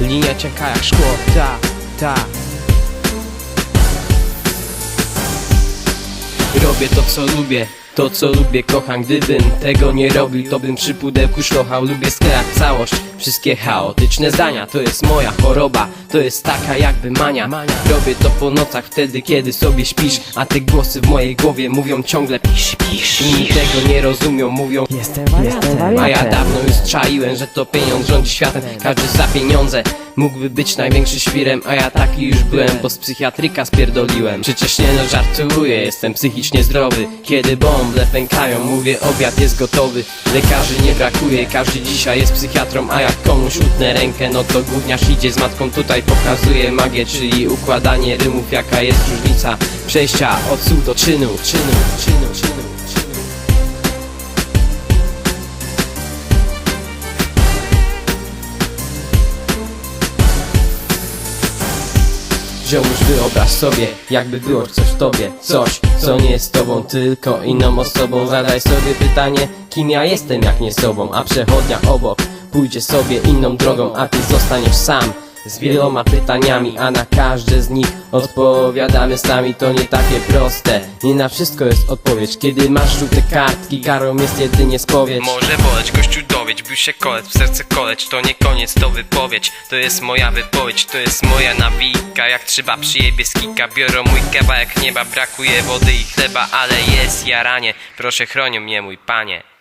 Linia cienka jak szkło, ta, ta Robię to co lubię, to co lubię, kocham Gdybym tego nie robił, to bym przy pudełku szlochał. Lubię sklejać całość, wszystkie chaotyczne zdania. To jest moja choroba, to jest taka jakby mania. Robię to po nocach wtedy, kiedy sobie śpisz. A te głosy w mojej głowie mówią ciągle pisz, pisz. Inni tego nie rozumią, mówią Jestem wariatem. a ja dawno już czaiłem, że to pieniądz rządzi światem. Każdy za pieniądze mógłby być największy świrem A ja taki już byłem, bo z psychiatryka spierdoliłem. Przecież nie no żartuję, jestem psychicznie zdrowy. Kiedy bąble pękają, mówię obiad jest gotowy. Lekarzy nie brakuje, każdy dzisiaj jest psychiatrą A jak komuś utnę rękę, no to gówniarz idzie z matką. Tutaj pokazuje magię, czyli układanie rymów Jaka jest różnica przejścia od słów do czynu Czynu, czynu, czynu Ziomuś wyobraź sobie, jakby było coś w tobie. Coś, co nie jest tobą, tylko inną osobą. Zadaj sobie pytanie, kim ja jestem jak nie sobą A przechodnia obok pójdzie sobie inną drogą A ty zostaniesz sam z wieloma pytaniami A na każde z nich odpowiadamy sami. To nie takie proste, nie na wszystko jest odpowiedź. Kiedy masz żółte kartki, karą jest jedynie spowiedź. Może boleć, gościu dowiedź, bił się kolec, w serce koleć. To nie koniec, to wypowiedź, to jest moja wypowiedź To jest moja nawika, jak trzeba przyjebie z Biorą mój kawałek nieba, brakuje wody i chleba Ale jest jaranie, proszę chronią mnie mój panie